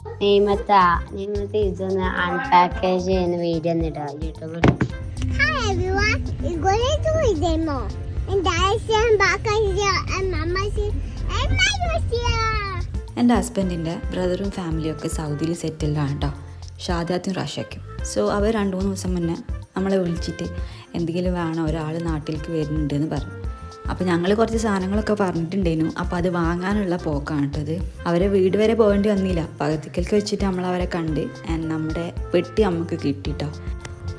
നിയമത്ത ഹസ്ബൻഡിന്റെ ഇതൊന്ന് അൺപാക്കേജ് ചെയ്യുന്ന വീഡിയോ യൂട്യൂബിൽ Hi everyone, we're going to do demo. And Dad's here, and Baka's here, and Mama's here, and Mayo's here. എന്റെ ഹസ്ബൻഡിന്റെ ബ്രദറും ഫാമിലിയും ഒക്കെ സൗദിയിൽ സെറ്റിൽഡാണ് കേട്ടോ ഷാദാത്തും റഷ്യക്കും സോ അവർ രണ്ടു മൂന്ന് ദിവസം മുന്നേ നമ്മളെ വിളിച്ചിട്ട് എന്തെങ്കിലും വേണം ഒരാൾ നാട്ടിലേക്ക് വരുന്നുണ്ട് എന്ന് പറഞ്ഞു അപ്പോൾ ഞങ്ങൾ കുറച്ച് സാധനങ്ങളൊക്കെ പറഞ്ഞിട്ടുണ്ടായിരുന്നു. അപ്പോൾ അത് വാങ്ങാനുള്ള പോക്കാണ് കേട്ടത്. അവരെ വീട് വരെ പോകേണ്ടി വന്നില്ല. പകുതിക്കൽക്ക് വെച്ചിട്ട് നമ്മൾ അവരെ കണ്ട് നമ്മുടെ പെട്ടി നമുക്ക് കിട്ടിട്ടോ.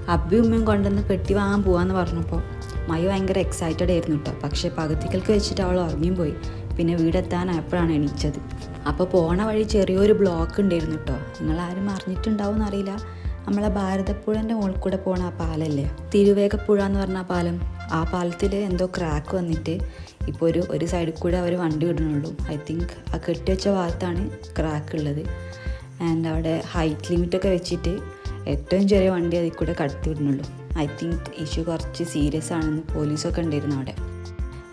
അബ്ബി ഉമ്മയും കൊണ്ടുവന്ന് പെട്ടി വാങ്ങാൻ പോകാമെന്ന് പറഞ്ഞപ്പോൾ മയ ഭയങ്കര എക്സൈറ്റഡ് ആയിരുന്നു കേട്ടോ. പക്ഷേ പകുതിക്കൽക്ക് വെച്ചിട്ട് അവൾ ഉറങ്ങിയും പോയി. പിന്നെ വീടെത്താനായപ്പോഴാണ് എണീച്ചത്. അപ്പോൾ പോണ വഴി ചെറിയൊരു ബ്ലോക്ക് ഉണ്ടായിരുന്നു കേട്ടോ. നിങ്ങൾ ആരും അറിഞ്ഞിട്ടുണ്ടാവും എന്നറിയില്ല നമ്മളെ ഭാരതപ്പുഴന്റെ മുകളിൽ കൂടെ പോണ ആ പാലല്ലേ? തിരുവേഗപ്പുഴ എന്ന് പറഞ്ഞ പാലം. ആ പാലത്തിൽ എന്തോ ക്രാക്ക് വന്നിട്ട് ഇപ്പോൾ ഒരു ഒരു സൈഡിൽ കൂടെ അവർ വണ്ടി വിടണുള്ളൂ ഐ തിങ്ക് ആ കെട്ടിവെച്ച ഭാഗത്താണ് ക്രാക്ക് ഉള്ളത്. ആൻഡ് അവിടെ ഹൈറ്റ് ലിമിറ്റൊക്കെ വെച്ചിട്ട് ഏറ്റവും ചെറിയ വണ്ടി അതിൽ കൂടെ കടത്തി വിടുന്നുള്ളൂ. ഐ തിങ്ക് ഇഷ്യൂ കുറച്ച് സീരിയസ് ആണെന്ന് പോലീസൊക്കെ ഉണ്ടായിരുന്നു അവിടെ.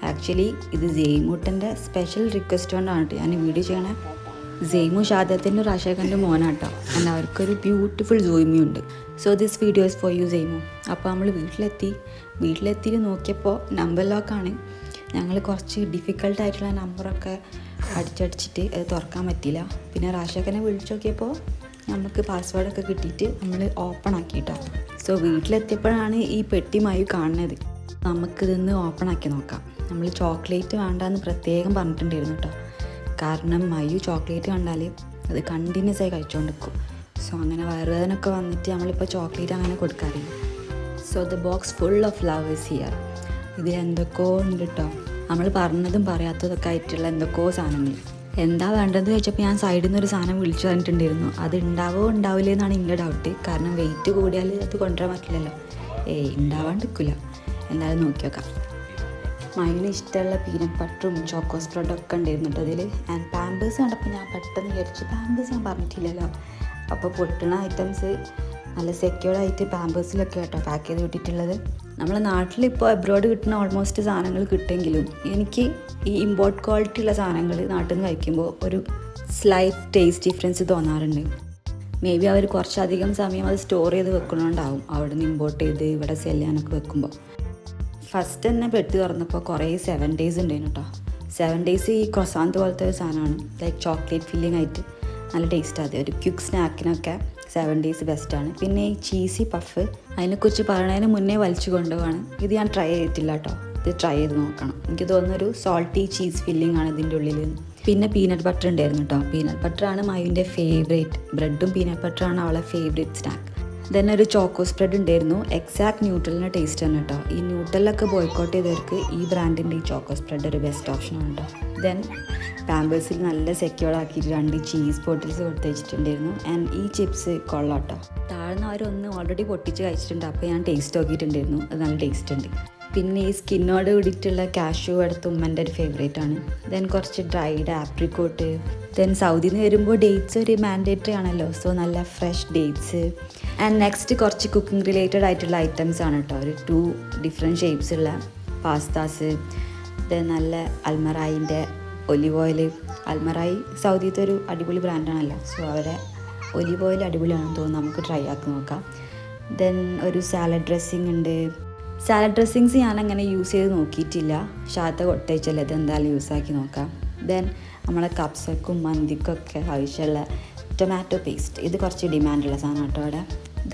ആക്ച്വലി ഇത് ജെയ്മൂട്ടന്റെ സ്പെഷ്യൽ റിക്വസ്റ്റ് കൊണ്ടാണ് ഞാൻ വീഡിയോ ചെയ്യണേ. ജെയ്മു ഷാദത്തിന്റെ റാഷേഖന്റെ മോനാട്ടോ ആൻഡ് അവർക്കൊരു ബ്യൂട്ടിഫുൾ ഉണ്ട്. So this videos for you same അപ്പോൾ നമ്മൾ വീട്ടിലെത്തി. വീട്ടിലെത്തി നോക്കിയപ്പോൾ നമ്പർ ലോക്കാണ് ഞങ്ങൾ കുറച്ച് ഡിഫിക്കൾട്ട് ആയിട്ടുള്ള നമ്പറൊക്കെ അടിച്ചടിച്ചിട്ട് അത് തുറക്കാൻ പറ്റിയില്ല. പിന്നെ റാഷേഖനെ വിളിച്ചു നോക്കിയപ്പോൾ നമുക്ക് പാസ്വേഡൊക്കെ കിട്ടിയിട്ട് നമ്മൾ ഓപ്പൺ ആക്കിയിട്ടോ. സോ വീട്ടിലെത്തിയപ്പോഴാണ് ഈ പെട്ടിമായി കാണുന്നത്. നമുക്കിതൊന്ന് ഓപ്പൺ ആക്കി നോക്കാം. നമ്മൾ ചോക്ലേറ്റ് വേണ്ടെന്ന് പ്രത്യേകം പറഞ്ഞിട്ടുണ്ടായിരുന്നു കേട്ടോ കാരണം മയു ചോക്ലേറ്റ് കണ്ടാൽ അത് കണ്ടിന്യൂസ് ആയി കഴിച്ചുകൊണ്ടിരിക്കും സോ അങ്ങനെ വയറുവേദനൊക്കെ വന്നിട്ട് നമ്മളിപ്പോൾ ചോക്ലേറ്റ് അങ്ങനെ കൊടുക്കാറില്ല. So the box full of love is here ഇതിൽ എന്തൊക്കെയോ ഉണ്ട് കേട്ടോ നമ്മൾ പറഞ്ഞതും പറയാത്തതൊക്കെ ആയിട്ടുള്ള എന്തൊക്കെയോ സാധനങ്ങൾ. എന്താ വേണ്ടതെന്ന് ചോദിച്ചപ്പോൾ ഞാൻ സൈഡിൽ നിന്ന് ഒരു സാധനം വിളിച്ചു പറഞ്ഞിട്ടുണ്ടായിരുന്നു. അത് ഉണ്ടാവോ ഉണ്ടാവില്ല എന്നാണ് എന്റെ ഡൗട്ട് കാരണം വെയിറ്റ് കൂടിയാൽ അത് കൊണ്ടുവരാൻ പറ്റില്ലല്ലോ. ഏയ് ഉണ്ടാവാണ്ടിരിക്കില്ല എന്തായാലും നോക്കി നോക്കാം. മൈന് ഇഷ്ടമുള്ള പീനട്ട് ബട്ടറും ചോക്കോ സ്പ്രെഡും ഒക്കെ ഉണ്ടായിരുന്നു കേട്ടോ അതിൽ ആൻഡ് പാമ്പേഴ്സ് കണ്ടപ്പോൾ ഞാൻ പെട്ടെന്ന് വിചാരിച്ചു പാമ്പേഴ്സ് ഞാൻ പറഞ്ഞിട്ടില്ലല്ലോ. അപ്പോൾ പൊട്ടണ ഐറ്റംസ് നല്ല സെക്യൂർഡ് ആയിട്ട് പാമ്പേഴ്സിലൊക്കെ കേട്ടോ പാക്ക് ചെയ്ത് വിട്ടിട്ടുള്ളത്. നമ്മളെ നാട്ടിലിപ്പോൾ എബ്രോഡ് കിട്ടുന്ന ഓൾമോസ്റ്റ് സാധനങ്ങൾ കിട്ടുമെങ്കിലും എനിക്ക് ഈ ഇമ്പോർട്ട് ക്വാളിറ്റി ഉള്ള സാധനങ്ങൾ നാട്ടിൽ നിന്ന് കഴിക്കുമ്പോൾ ഒരു സ്ലൈറ്റ് ടേസ്റ്റ് ഡിഫറൻസ് തോന്നാറുണ്ട്. മേ ബി അവർ കുറച്ചധികം സമയം അത് സ്റ്റോർ ചെയ്ത് വെക്കണോണ്ടാവും അവിടെ നിന്ന് ഇമ്പോർട്ട് ചെയ്ത് ഇവിടെ സെല്ലാനൊക്കെ വെക്കുമ്പോൾ ഫസ്റ്റ് തന്നെ ബെഡ് തുറന്നപ്പോൾ കുറേ സെവൻ ഡേയ്സ് ഉണ്ടായിരുന്നു കേട്ടോ സെവൻ ഡേയ്സ് ഈ ക്രൊസാന്ത് പോലത്തെ ഒരു സാധനമാണ് ലൈക്ക് ചോക്ലേറ്റ് ഫില്ലിംഗ് ആയിട്ട് നല്ല ടേസ്റ്റാണ് അത് ഒരു ക്യുക്ക് സ്നാക്കിനൊക്കെ സെവൻ ഡേയ്സ് ബെസ്റ്റാണ് പിന്നെ ഈ ചീസി പഫ് അതിനെക്കുറിച്ച് പറയുന്നതിന് മുന്നേ വലിച്ചു കൊണ്ടുപോവാണ്. ഇത് ഞാൻ ട്രൈ ചെയ്തിട്ടില്ല കേട്ടോ ഇത് ട്രൈ ചെയ്ത് നോക്കണം. എനിക്ക് തോന്നുന്നൊരു സോൾട്ടി ചീസ് ഫില്ലിംഗ് ആണ് ഇതിന്റെ ഉള്ളിൽ പിന്നെ പീനട്ട് ബട്ടർ ഉണ്ടായിരുന്നു കേട്ടോ പീനട്ട് ബട്ടറാണ് മയുവിന്റെ ഫേവറേറ്റ് ബ്രെഡും പീനട്ട് ബട്ടറാണ് അവളെ ഫേവറേറ്റ് സ്നാക്ക് ദെൻ ഒരു ചോക്കോ സ്പ്രെഡ് ഉണ്ടായിരുന്നു. എക്സാക്ട് ന്യൂട്രലിന്റെ ടേസ്റ്റ് ആണ് കേട്ടോ ഈ ന്യൂട്രലൊക്കെ ബോയ്ക്കോട്ട് ചെയ്തവർക്ക് ഈ ബ്രാൻഡിന്റെ ഈ ചോക്കോ സ്പ്രെഡ് ഒരു ബെസ്റ്റ് ഓപ്ഷനാണ് കേട്ടോ ദെൻ പാമ്പേഴ്സിൽ നല്ല സെക്യൂർഡ് ആക്കിയിട്ട് രണ്ട് ചീസ് ബോട്ടിൽസ് കൊടുത്ത് വെച്ചിട്ടുണ്ടായിരുന്നു ആൻഡ് ഈ ചിപ്സ് കൊള്ളാം കേട്ടോ താഴ്ന്ന അവരൊന്ന് ഓൾറെഡി പൊട്ടിച്ച് കഴിച്ചിട്ടുണ്ട്. അപ്പോൾ ഞാൻ ടേസ്റ്റ് നോക്കിയിട്ടുണ്ടായിരുന്നു. അത് നല്ല ടേസ്റ്റ് ഉണ്ട്. പിന്നെ ഈ സ്കിന്നോട് കൂടിയിട്ടുള്ള കാഷ്യൂ എടുത്ത ഉമ്മന്റെ ഒരു ഫേവറേറ്റ് ആണ്. ദെൻ കുറച്ച് ഡ്രൈഡ് ആപ്രിക്കോട്ട് ദെൻ സൗദിയിൽ നിന്ന് വരുമ്പോൾ ഡേറ്റ്സ് ഒരു മാൻഡേറ്ററി ആണല്ലോ. സോ നല്ല ഫ്രഷ് ഡേറ്റ്സ് ആൻഡ് നെക്സ്റ്റ് കുറച്ച് കുക്കിംഗ് റിലേറ്റഡ് ആയിട്ടുള്ള ഐറ്റംസ് ആണ് കേട്ടോ ഒരു ടു ഡിഫറെന്റ് ഷേപ്സ് ഉള്ള പാസ്താസ് ദെൻ നല്ല അൽമറായിന്റെ ഒലിവ് ഓയിൽ അൽമറായി സൗദിയത്തെ ഒരു അടിപൊളി ബ്രാൻഡാണല്ലോ സോ അവരെ ഒലിവ് ഓയിൽ അടിപൊളിയാണെന്ന് തോന്നുന്നു. നമുക്ക് ട്രൈ ആക്കി നോക്കാം. ദെൻ ഒരു സാലഡ് ഡ്രസ്സിങ് ഉണ്ട്. സാലഡ് ഡ്രസ്സിങ്സ് ഞാൻ അങ്ങനെ യൂസ് ചെയ്ത് നോക്കിയിട്ടില്ല. ഷാത്ത കൊട്ടയച്ചല്ല ഇത് എന്തായാലും യൂസാക്കി നോക്കാം. ദെൻ നമ്മളെ കപ്സക്കും മന്തിക്കൊക്കെ ആവശ്യമുള്ള ടൊമാറ്റോ പേസ്റ്റ് ഇത് കുറച്ച് ഡിമാൻഡുള്ള സാധനം കേട്ടോ അവിടെ.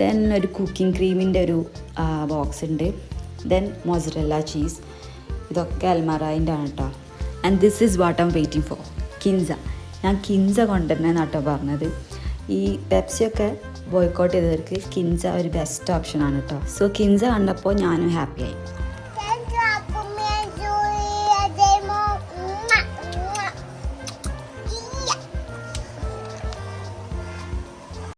ദെൻ ഒരു കുക്കിംഗ് ക്രീമിന്റെ ഒരു ബോക്സ് ഉണ്ട്. ദെൻ മൊസറല്ല ചീസ് ഇതൊക്കെ അൽമറായിന്റെ ആണ് കേട്ടോ and this is what I'm waiting for Kinza. ഞാൻ കിൻസ കൊണ്ടുവരുന്നതെന്നാട്ടോ പറഞ്ഞത്. ഈ പെപ്സിയൊക്കെ ബോയ്ക്കോട്ട് ചെയ്തവർക്ക് കിൻസ ഒരു ബെസ്റ്റ് ഓപ്ഷനാണ് കേട്ടോ സോ കിൻസ കണ്ടപ്പോൾ ഞാനും ഹാപ്പിയായി